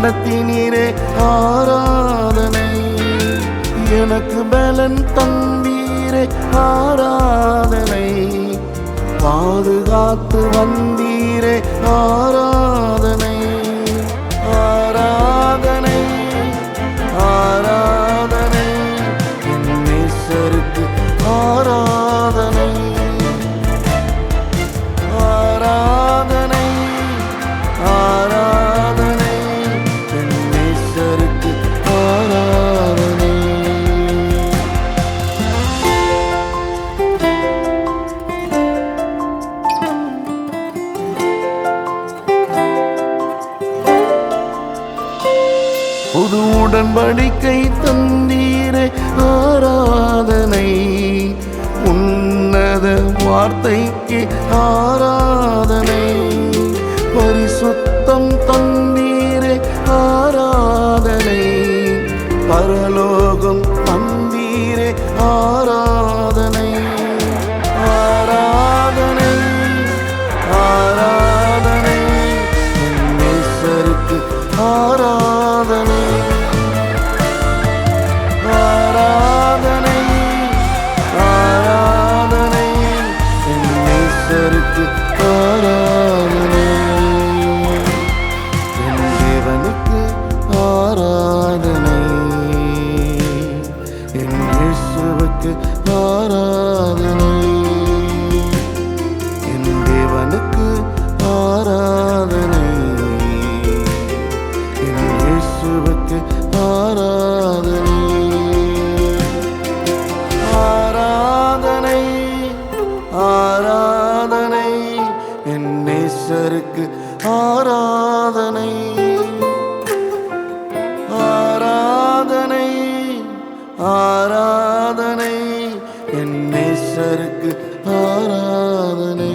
நடத்தினீரே ஆராதனை. எனக்கு பலன் தந்தீரே ஆராதனை. பாதுகாத்து வந்தீரே ஆராதனை. ஆராதனை புது உடன்படிக்கை தந்தீரே ஆராதனை. உன்னத வார்த்தைக்கு ஆராதனை. பரிசுத்தம் தந்தீரே ஆராதனை. பரலோகம் தந்தீரே ஆராதனை. ஆராதனை ஆராதனை. என் நேசருக்கு ஆராதனை இயேசுவுக்கு ஆராதனை என் தேவனுக்கு ஆராதனை. என் இயேசுவுக்கு ஆராதனை. ஆராதனை ஆராதனை. என் நேசருக்கு ஆராதனை. ஆராதனை. என் நேசருக்கு ஆராதனை.